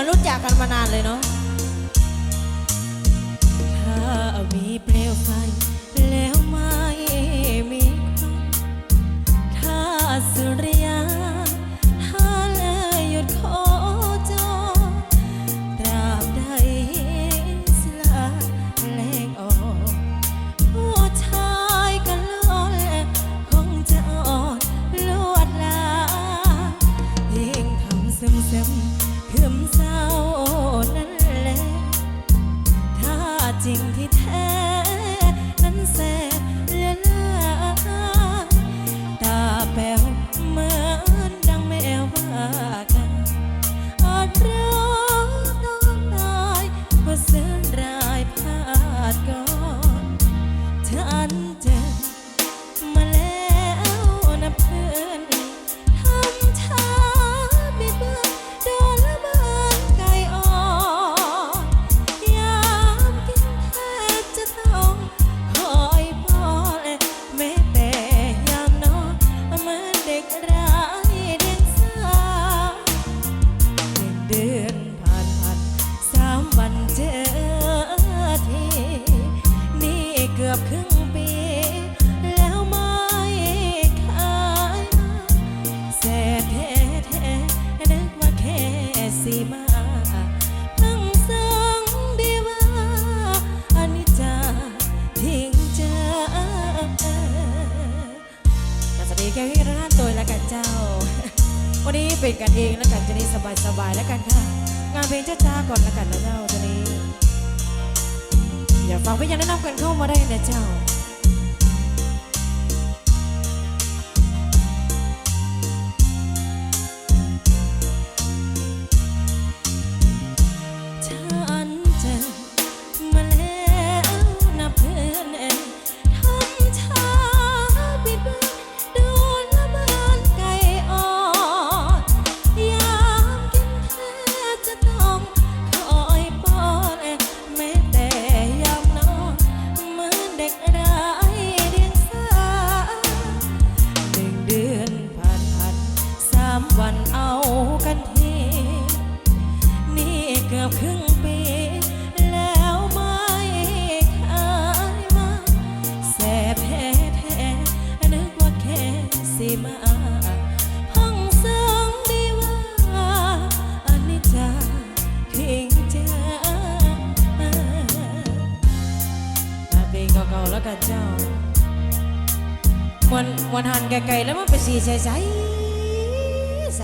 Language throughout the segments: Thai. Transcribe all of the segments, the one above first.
ือนรู้จักกันมานานเลยเนาะ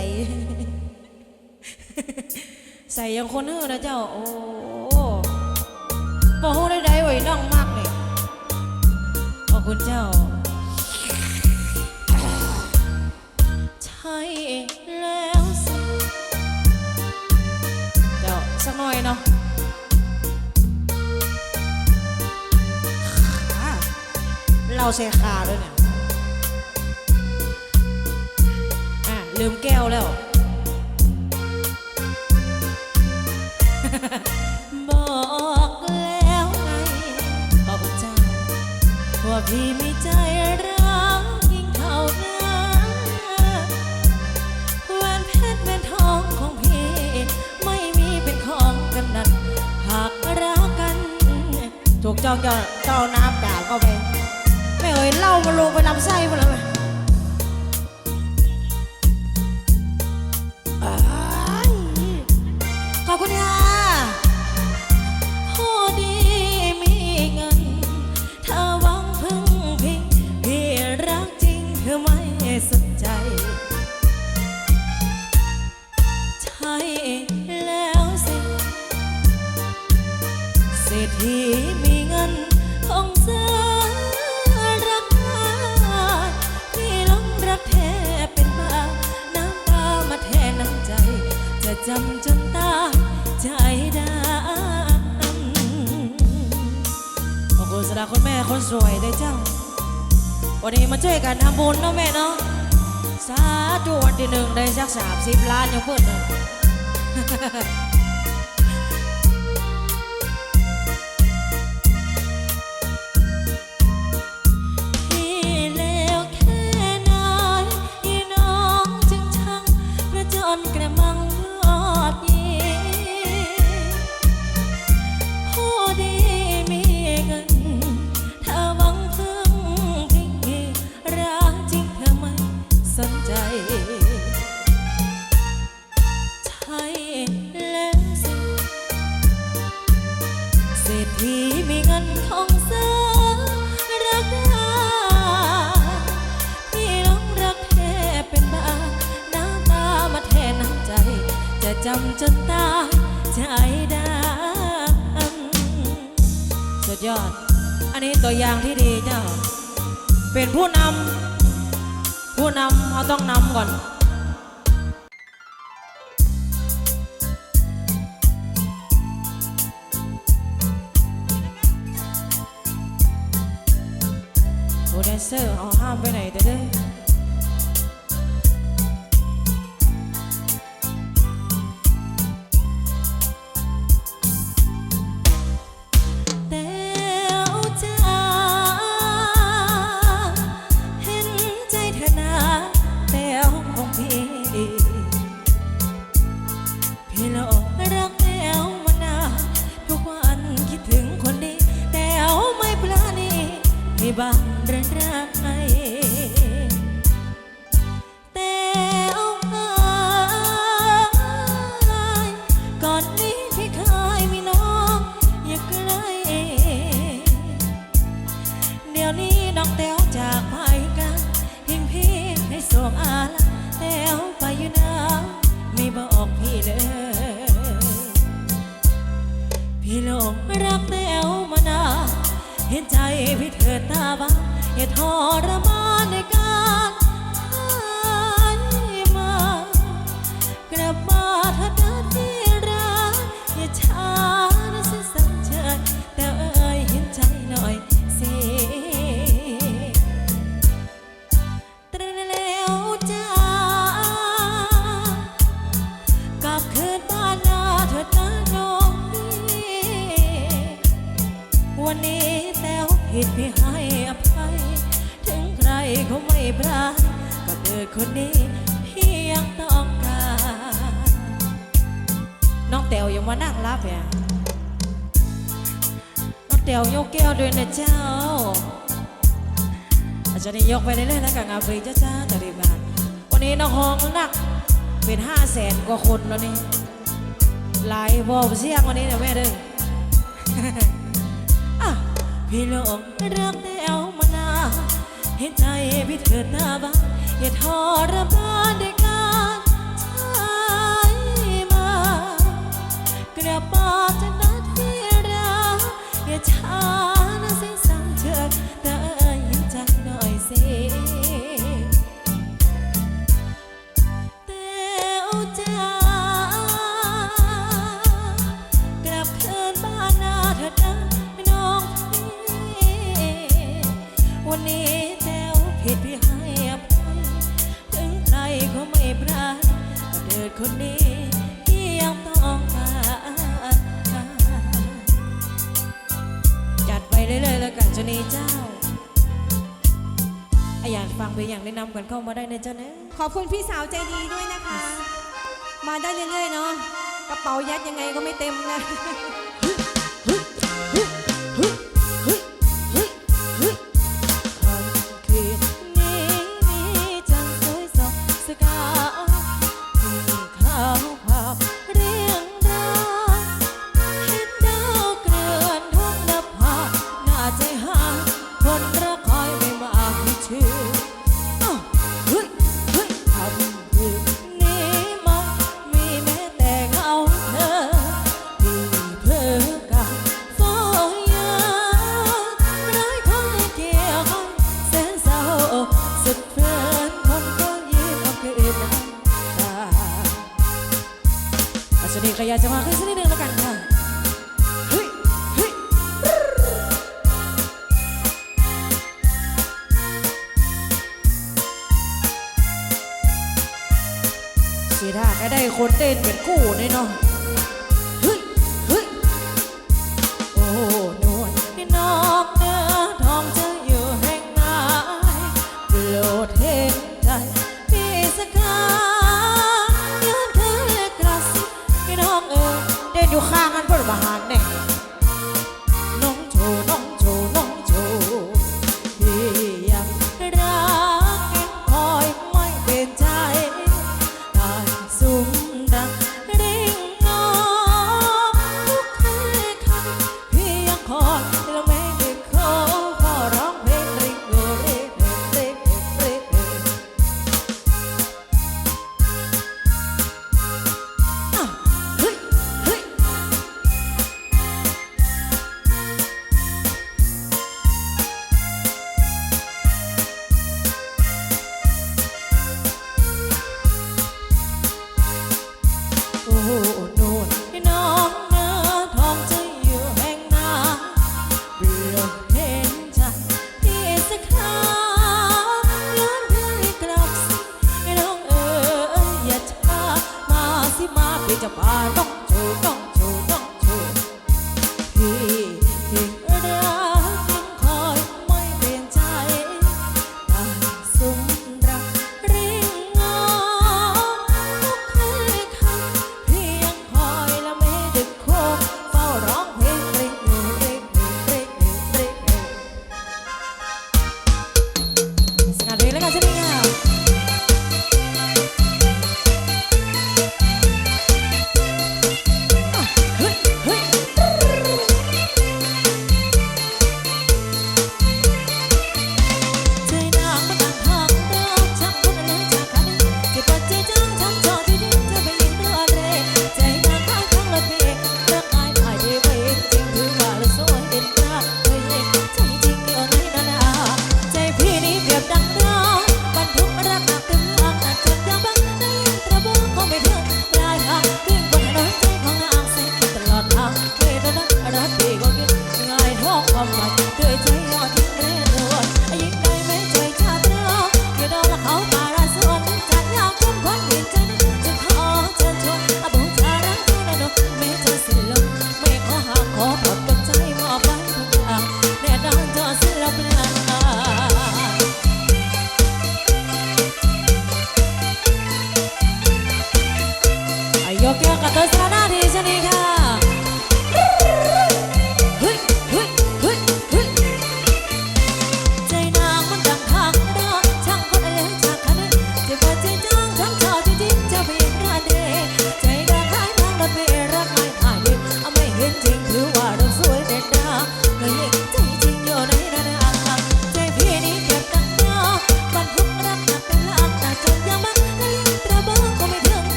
ใส่ใส่ยังคนเฮ้อนะเจ้า โอ้บ่ได้ได้ไว้น้องมากเลยขอบคุณเจ้า ใช่แล้วสิเจ้าสักหน่อยเนาะเราเสียขาด้วยเนี่ย ลืมแก้วแล้ว บอกแล้วไงขอบใจว่าพี่ไม่ใจรักยิ่งเท่านั้นแหวนเพชรแหวนทองของพี่ ไม่มีเป็นของกันนัดหากรักกัน ถูกเจ้าเจ้าเจ้าน้ำด่าก็เป็นไม่เอ่ยเล่ามาลงไปนำไส้ไปแล้ว สดาคนแม่คนสวยได้เจ้า วันนี้มาช่วยกันทำบุญเนาะแม่เนาะ สาธุวันที่หนึ่งได้สักสามสิบล้านยังเพิ่มเลย จำจนตาใจดังสุดยอด อันนี้ตัวอย่างที่ดีเจ้า เป็นผู้นำผู้นำเขาต้องนำก่อนโอแดนเซอร์เอาห้ามไปไหนเด้อ me. ก็คนแล้วนี่หลายวอบเสียงวันนี้เนี่แม่เด้อพี่หลงรักแนวมานาเห็นใจพี่เถิดหน้าบ้านอย่าทรมานเด คนนี้ที่ยังต้องการจัดไปเรื่อยๆแล้วกันเจ้านี้เจ้าอยากฟังไปอย่างแนะนำกันเข้ามาได้นะเจ้านะขอบคุณพี่สาวใจดีด้วยนะคะ มาได้เรื่อยๆเนาะกระเป๋ายัดยังไงก็ไม่เต็มนะ ส่วนนี้ก็ยากจะมาขึ้นสักนิดนึงแล้วกันค่ะสีท่าค่ได้คนเต้นเป็นคู่นี่เนาะ behind.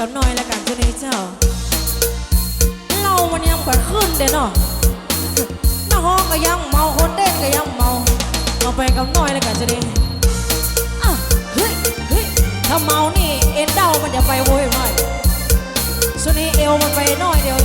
กับน้อยแล้วกันจุนี้เจ้า เรามันยังเปิดขึ้นเด้เนาะหน้าห้องก็ยังเมาคนเด่นก็ยังเมาเอาไปกับน้อยแล้วกันจุนี้อะเฮ้ยเฮ้ยถ้าเมานี่เอ็นเดามันจะไปโวยหน่อยจุนี้เอวมันไปน้อยเดียว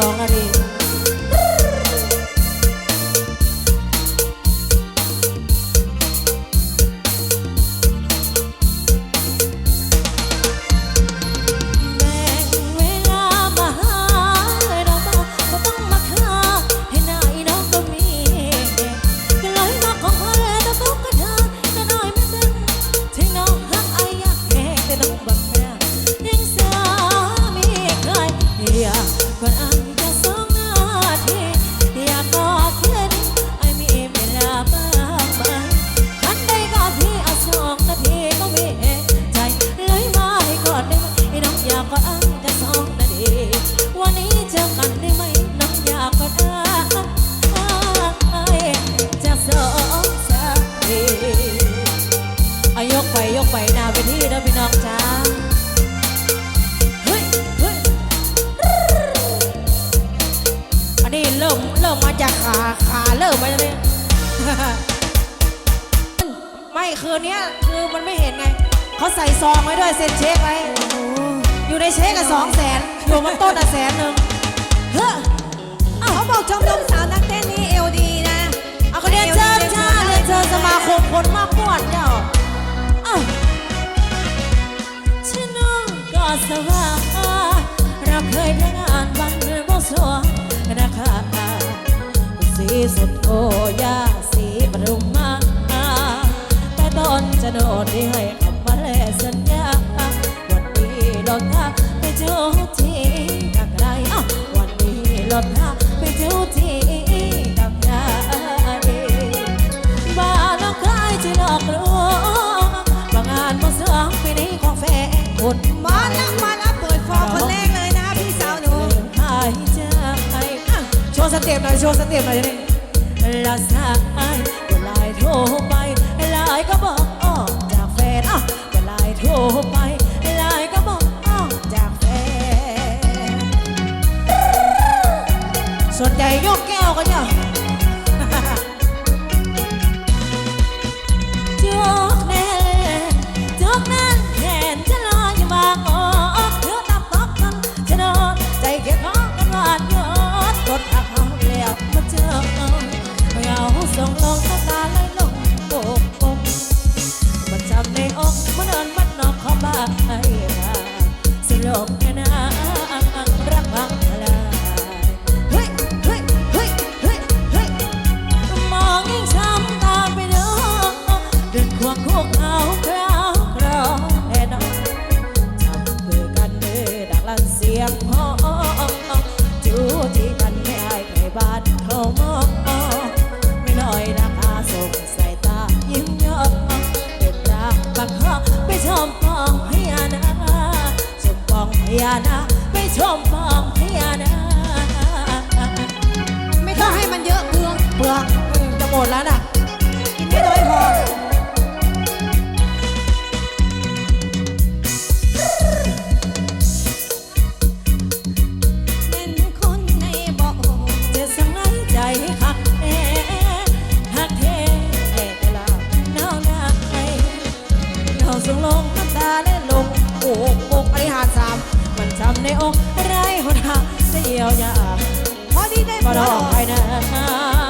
song. องได้เซ็นเช็คไว้ อยู่ในเช็คกับสองแสนอยู่มันต้นอะแสนหนึ่งเฮ้อเขาบอกชมรมสาวนักเต้นนี่เอลดีนะเอาก็เรียนเชิญจ้าเรียนเชิญสมาคมคนมากม่วนเจ้าอ้าวฉันน้องก็สว่าเราเคยได้งานวันบวงสวงนะคะสีสุดโทยาสีปรุมมาแต่ตอนจะโดดที่ให้คำมาแลสน นี้ลดท่าไปเจ้าที่กับใครอ้าววันนี้ลดท่าไปเจ้าที่กับใครบ้าแล้วใครจะหลอกลวงบางงานบางสองปีนี้ของแฟนคนมาแล้วมาแล้วเปิดฟอร์มคนแรกเลยนะพี่สาวหนูหายใจอะโชว์สเต็ปหน่อยโชว์สเต็ปหน่อยนี่ละสาย สนใจยกแก้วกันเนี่ย ไปชมปองพญานาชมปองพญานาไปชมปองพญานาไม่ต้องให้มันเยอะเบืองเปลืองจะหมดแล้วน่ะ ลงโอกอกอริหารสามมันจำในอกไรหนทางเสียวยาพอดีได้ก็ผัวดอกไปนะ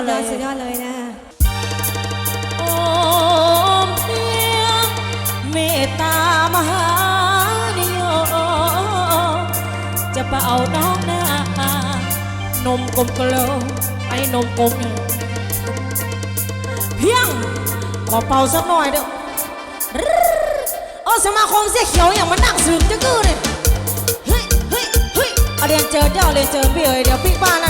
ดสุดยอดเลยสุดยอดเลยนะโอมเพียงเมตตามหานิยมจะเป่าน้องหน้านมกลมกลมไอ้นมกลมเนี่ยเพียงขอเป่าสักหน่อยเด้อโอ้สมาคมเสียเขียวอย่างมันนั่งสืบจะกือเนี่ยเฮ้ยเฮ้ยเฮ้ยเอาเรียนเจอเจ้าเรียนเจอพี่เอ๋ยเดี๋ยวพี่บ้านแล้ว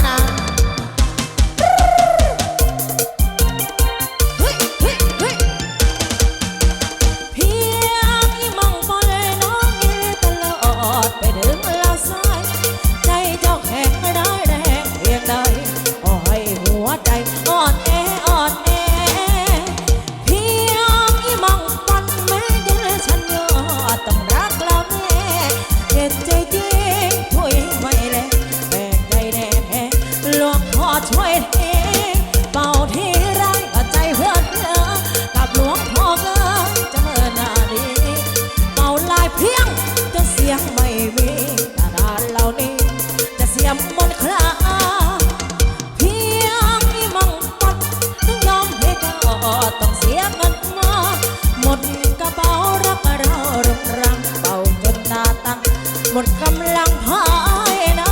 นะ ภายใน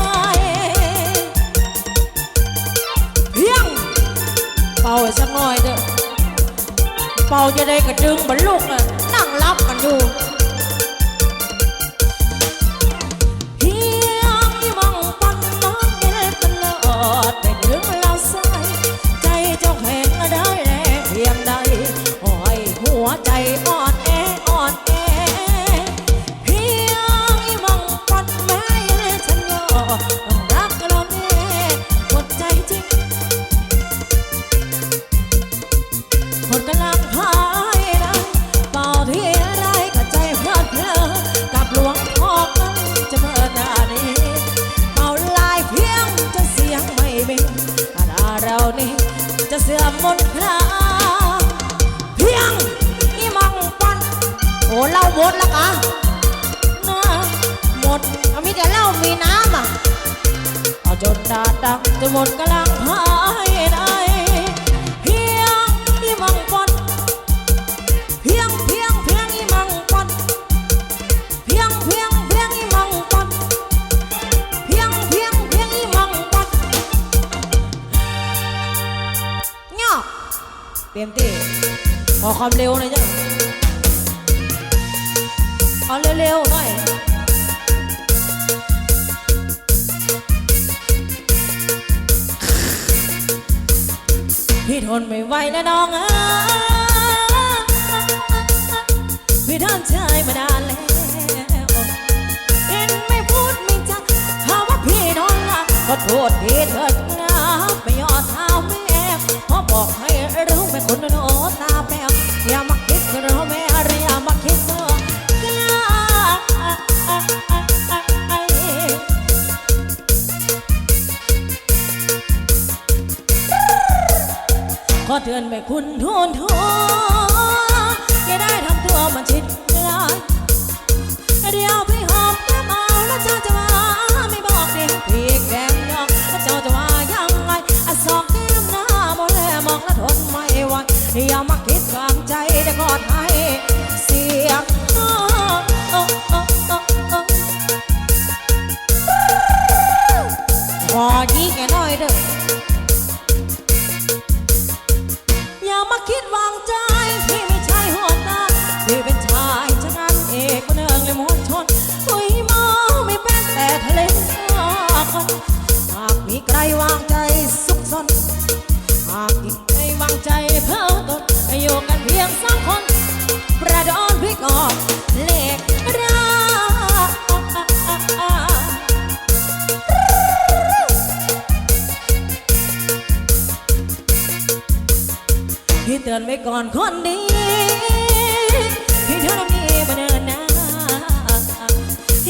เพียงเป่าสักหน่อยเถอะเป่าจะได้กระดึงบรรลุกน่ะนั่งรับกันอยู่ นี้จะเสื่อมมนคลาเพียงอีมังปันโอ้เล่าหมดแล้วกะนะหมดเอามีแต่เล่ามีน้ำอะเอาจนดาดังจะหมดกำลังหายนะ ต็มที่ขอความเร็วหน่อยจ้ะเอาเร็วๆหน่อยพี่ทนไม่ไหวนะน้องอ้ยพี่ทนใจมานานแล้วเห็นไม่พูดไม่จาหาว่าพี่น้อนหลับก็โทษทีเถิด ตือนแม่คุณทุนทัวอย่าได้ทำตัวมันชิดร้ายเดี๋ยวพี่หอมแก้มเอาแล้วเจ้าจะมาไม่บอกดิพี่แกมยอกแล้วเจ้าจะว่ายังไงอสองแก้มหน้ามองแลมองแล้วทนไม่ไหวอย่ามาคิด อนไว้ก่อนคนดีพี่เท่านั้นมีมาเดินหน้า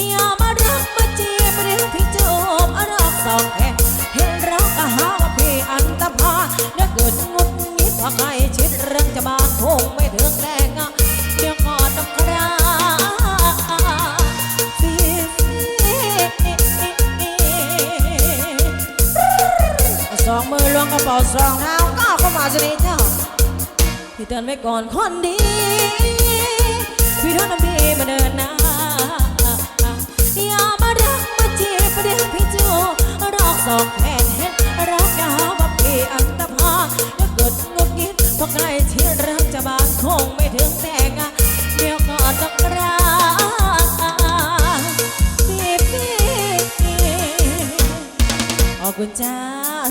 อย่ามารักมาจีบหรือพี่จูบอาดอกสองแค่เห็นเราก็หาว่าพี่อันตพาเดี๋ยวเกิดงุดงิดพอใครชิดเรื่องจะบานคงไม่ถึงแรงอะเดี๋ยวก่อนต้องกราฟีสองมือล้วงกระเป๋าสองเท้าก้าวเข้ามาสิเจ้า พี่เตือนไว้ก่อนคนดีพี่ท่านั้นพี่มาเดินหน้าอย่ามารักมาจีบเดี๋ยวพี่จูรอกสองแขนเห็นรักอย่าหาว่าพี่อันตพาถ้าเกิดงดงิดเพราะใกล้ที่รักจะบานคงไม่ถึงแต่งงานเดี๋ยวก็ต้องกราพี่พี่ขอบคุณจ้า